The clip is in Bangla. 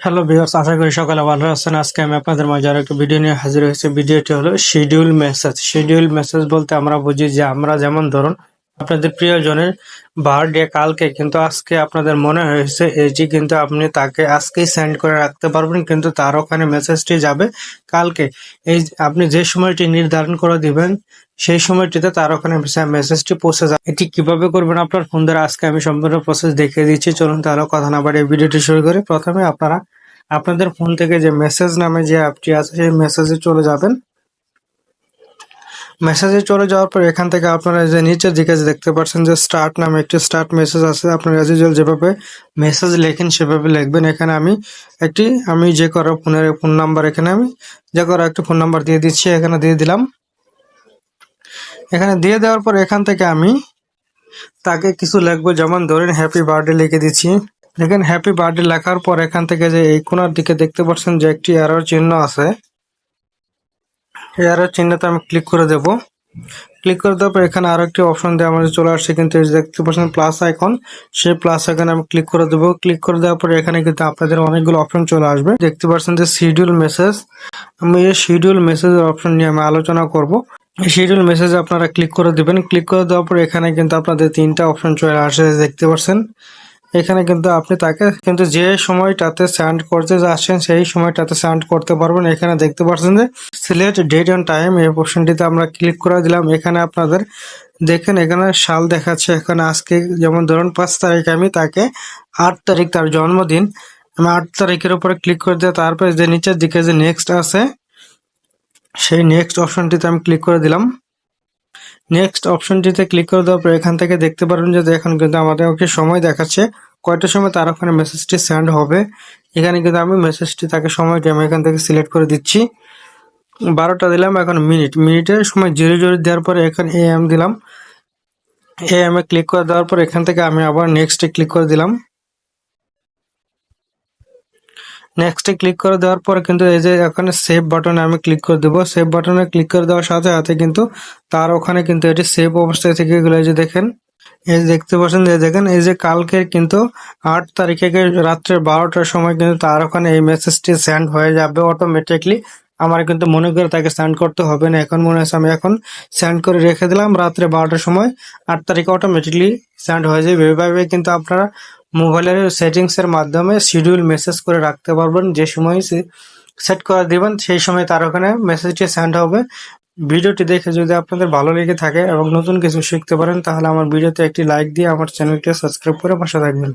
হ্যালো ভিউয়ার্স আশা করি সকালে ভালো আছেন। আজকে আমি আপনাদের মাঝে আরও একটা ভিডিও নিয়ে হাজির হয়েছি। ভিডিওটি হলো শিডিউল মেসেজ শিডিউল মেসেজ বলতে আমরা বুঝি যে আমরা যেমন ধরুন আপনাদের প্রিয়জনের বার্থডে কালকে, কিন্তু আজকে আপনাদের মনে হয়েছে এটি কিন্তু আপনি তাকে আজকেই সেন্ড করে রাখতে পারবেন, কিন্তু তার ওখানে মেসেজটি যাবে কালকে। এই আপনি যে সময়টি নির্ধারণ করে দিবেন, সেই সময়টিতে তার ওখানে মেসেজটি পৌঁছে যাবে। এটি কীভাবে করবেন আপনার ফোন দ্বারা, আজকে আমি সম্পূর্ণ প্রসেস দেখিয়ে দিচ্ছি। চলুন তাহলে কথা না বাড়িয়ে ভিডিওটি শুরু করি। প্রথমে আপনারা, আপনাদের ফোন থেকে যে মেসেজ নামে যে অ্যাপটি আছে, সেই মেসেজে চলে যাবেন। মেসেজে চলে যাওয়ার পর এখান থেকে আপনারা যে নিচের দিকে দেখতে পাচ্ছেন যে স্টার্ট নামে একটি স্টার্ট মেসেজ আছে, আপনার অ্যাজ যেভাবে মেসেজ লেখেন সেভাবে লিখবেন। এখানে আমি একটি, আমি যে করা ফোনের ফোন নাম্বার এখানে আমি যে করা একটি ফোন নাম্বার দিয়ে দিচ্ছি, এখানে দিয়ে দিলাম। এখানে দিয়ে দেওয়ার পর এখান থেকে আমি তাকে কিছু লিখব, যেমন ধরেন হ্যাপি বার্থডে লিখে দিচ্ছি। দেখেন হ্যাপি বার্থডে লেখার পর এখান থেকে যে এই কোনার দিকে দেখতে পাচ্ছেন যে একটি এরর চিহ্ন আছে। এই চিহ্নতে আমি ক্লিক করে দেব। ক্লিক করে দেওয়ার পর এখানে আরও একটি অপশন দিয়ে আমাদের চলে আসছে, কিন্তু দেখতে পাচ্ছেন প্লাস আইকন সেই প্লাস আইকনে আমি ক্লিক করে দেবো। ক্লিক করে দেওয়ার পর এখানে কিন্তু আপনাদের অনেকগুলো অপশন চলে আসবে। দেখতে পাচ্ছেন যে শিডিউল মেসেজ আমি এই শিডিউল মেসেজের অপশন নিয়ে আমি আলোচনা করব। শিডিউল মেসেজ আপনারা ক্লিক করে দিবেন। ক্লিক করে দেওয়ার পর এখানে কিন্তু আপনাদের তিনটা অপশন চলে আসে, দেখতে পাচ্ছেন। এখানে কিন্তু আপনি তাকে কিন্তু যে সময়টাতে সেন্ড করতে যাচ্ছেন, সেই সময়টাতে সেন্ড করতে পারবেন। এখানে দেখতে পাচ্ছেন যে সিলেক্ট ডেট অ্যান্ড টাইম এই অপশনটিতে আমরা ক্লিক করে দিলাম। এখানে আপনাদের দেখেন, এখানে সাল দেখাচ্ছে। এখানে আজকে যেমন ধরুন পাঁচ তারিখ, আমি তাকে আট তারিখ তার জন্মদিন, আমি আট তারিখের উপরে ক্লিক করে দিয়ে তারপরে যে নিচের দিকে যে নেক্সট আছে, সেই নেক্সট অপশনটিতে আমি ক্লিক করে দিলাম। নেক্সট অপশনটিতে ক্লিক করে দেওয়ার পর এখান থেকে দেখতে পারবেন যে এখন কিন্তু আমাদের ওকে সময় দেখাচ্ছে। কয়টার সময় তার ওখানে মেসেজটি সেন্ড হবে। এখানে কিন্তু আমি মেসেজটি তাকে সময়টি আমি এখান থেকে সিলেক্ট করে দিচ্ছি। বারোটা দিলাম, এখন মিনিট মিনিটের সময় জিরো জিরো দেওয়ার পরে এখন এ এম দিলাম। এ এম এ ক্লিক করে দেওয়ার পর এখান থেকে আমি আবার নেক্সটে ক্লিক করে দিলাম। নেক্সটে ক্লিক করে দেওয়ার পরে কিন্তু এই যে এখানে সেভ বাটনে আমি ক্লিক করে দেবো। সেভ বাটনে ক্লিক করে দেওয়ার সাথে সাথে কিন্তু তার ওখানে কিন্তু এটি সেভ অবস্থায় থেকে গেলে। যে দেখেন, এই দেখতে পাচ্ছেন যে দেখেন, এই যে কালকের কিন্তু আট তারিখে রাত্রে বারোটার সময় কিন্তু তার ওখানে এই মেসেজটি সেন্ড হয়ে যাবে অটোমেটিকলি আমার কিন্তু মনে করে তাকে সেন্ড করতে হবে না। এখন মনে হচ্ছে আমি এখন সেন্ড করে রেখে দিলাম, রাত্রে বারোটার সময়। আট তারিখে অটোমেটিকলি সেন্ড হয়ে যাবে। এভাবে কিন্তু আপনারা মোবাইলের সেটিংসের মাধ্যমে শিডিউল মেসেজ করে রাখতে পারবেন। যে সময় সেট করে দিবেন, সেই সময় তার ওখানে মেসেজটি সেন্ড হবে। ভিডিওটি দেখে যদি আপনাদের ভালো লেগে থাকে এবং নতুন কিছু শিখতে পারেন, তাহলে আমার ভিডিওতে একটি লাইক দিয়ে আমার চ্যানেলটি সাবস্ক্রাইব করে পাশে থাকবেন।